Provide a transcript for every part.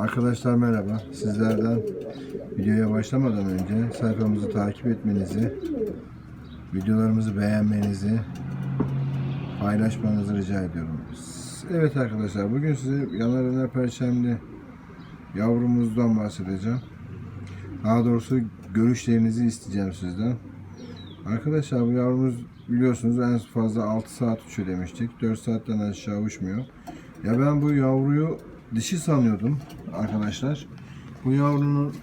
Arkadaşlar merhaba. Sizlerden videoya başlamadan önce sayfamızı takip etmenizi, videolarımızı beğenmenizi, paylaşmanızı rica ediyorum. Evet arkadaşlar bugün size yanarına perçemli yavrumuzdan bahsedeceğim. Daha doğrusu görüşlerinizi isteyeceğim sizden. Arkadaşlar bu yavrumuz biliyorsunuz en fazla 6 saat uçuyor demiştik. 4 saatten aşağı uçmuyor. Ya ben bu yavruyu dişi sanıyordum arkadaşlar. Bu yavrunun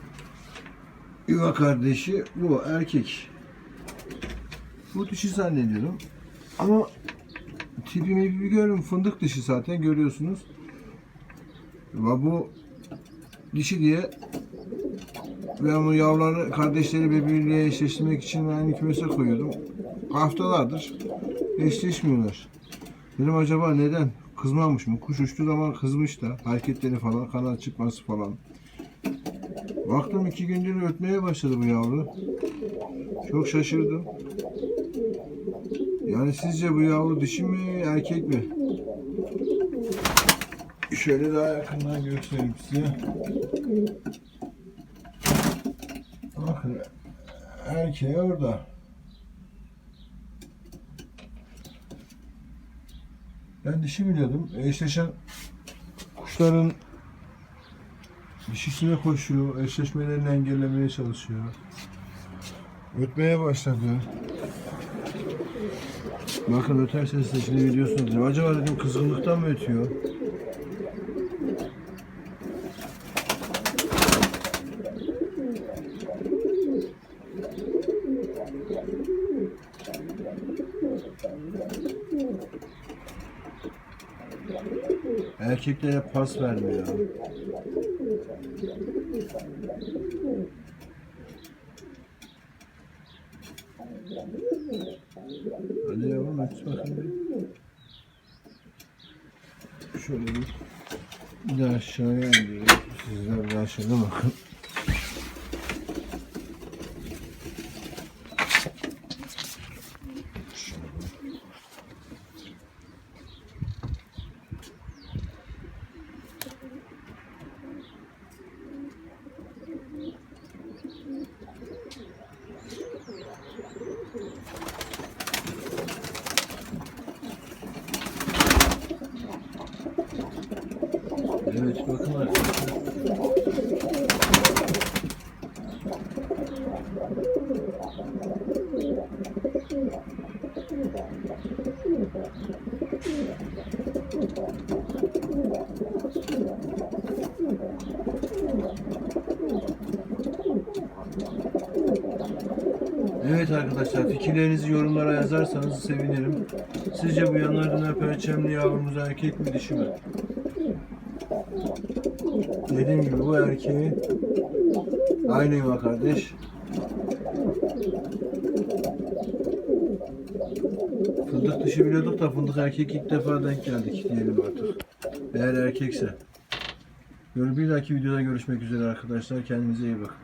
yuva kardeşi bu erkek. Bu dişi zannediyordum. Ama tipimi bir görün fındık dişi zaten görüyorsunuz. Ve bu dişi diye ben bu yavruları kardeşleri birbiriyle eşleştirmek için aynı kümese koyuyordum. Haftalardır eşleşmiyorlar. Dedim acaba neden? Kızmamış mı? Kuş uçtuğu zaman kızmış da. Hareketleri falan, kanat çıkması falan. Baktım iki gündür ötmeye başladı bu yavru. Çok şaşırdım. Yani sizce bu yavru dişi mi, erkek mi? Şöyle daha yakından göstereyim size. Bakın erkeği orada. Ben dişi biliyordum. Eşleşen kuşların dişisine koşuyor. Eşleşmelerini engellemeye çalışıyor. Ötmeye başladı. Bakın öter sesle şimdi biliyorsunuz. Acaba dedim kızgınlıktan mı ötüyor? Erkeklere pas vermiyor. Hadi yavrum aç bakayım. Şöyle bir, bir aşağıya indirelim. Sizler de aşağıda bakın. Evet bakın arkadaşlar. Evet arkadaşlar fikirlerinizi yorumlara yazarsanız sevinirim. Sizce bu yanlardan perçemli yavrumuz erkek mi dişi mi? Dediğim gibi bu erkeği aynı yuva kardeş. Fındık dışı biliyorduk da fındık erkek ilk defa denk geldik diyelim artık. Eğer erkekse. Bir dahaki videoda görüşmek üzere arkadaşlar. Kendinize iyi bakın.